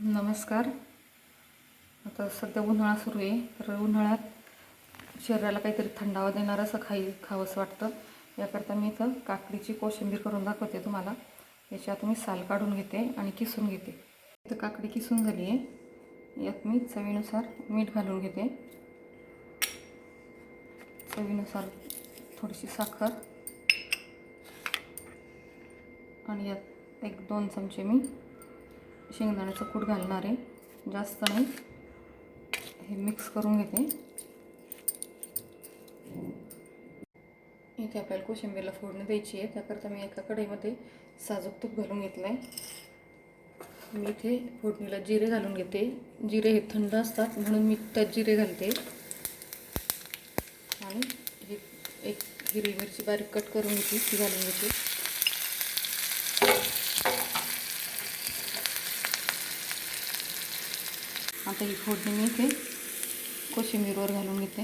नमस्कार. आता सध्या उन्हाळा सुरू आहे. तर उन्हाळ्यात शरीराला काहीतरी थंडावा देणारं असं खाई खावंसं वाटतं. याकरता मी इथं काकडीची कोशिंबीर करून दाखवते तुम्हाला. याच्यात मी साल काढून घेते आणि किसून घेते. इथं काकडी किसून झाली आहे. यात मी चवीनुसार मीठ घालून घेते. चवीनुसार थोडीशी साखर. आणि यात एक दोन चमचे मी शेंगदाण्याचं कूट घालणार आहे. जास्त नाही. हे मिक्स करून घेते. इथे आपल्याला कोशिंबीरला फोडणी द्यायची आहे. त्याकरता मी एका कढईमध्ये साजूक तूप घालून घेतलं आहे मी इथे फोडणीला जिरे घालून घेते. जिरे हे थंड असतात म्हणून मी त्यात जिरे घालते. आणि हे एक हिरवी मिरची बारीक कट करून घेते ती घालून घेते. आता ही फोडणी मी इथे कोशिंबीरवर घालून घेते.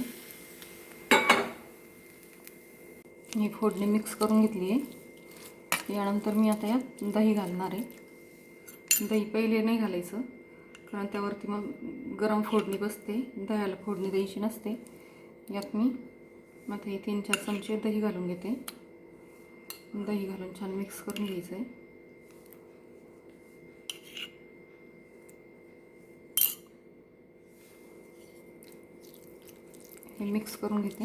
ही फोडणी मिक्स करून घेतली आहे. यानंतर मी आता यात दही घालणार आहे. दही पहिले नाही घालायचं कारण त्यावरती मग गरम फोडणी बसते दह्याला फोडणी द्यायची नसते. यात मी आता हे तीन चार चमचे दही घालून घेते. दही घालून छान मिक्स करून घ्यायचं आहे हे मिक्स करून घेते.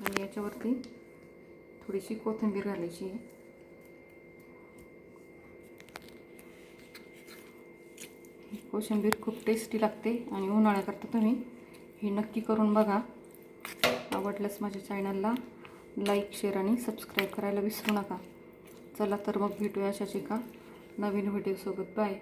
आणि याच्यावरती थोडीशी कोथिंबीर घालायची आहे. कोशिंबीर खूप टेस्टी लागते आणि उन्हाळ्याकरता तुम्ही हे नक्की करून बघा. आवडल्यास माझ्या चॅनलला लाईक शेअर आणि सबस्क्राईब करायला विसरू नका. चला तर मग भेटूया अशाच एका नवीन व्हिडिओसोबत बाय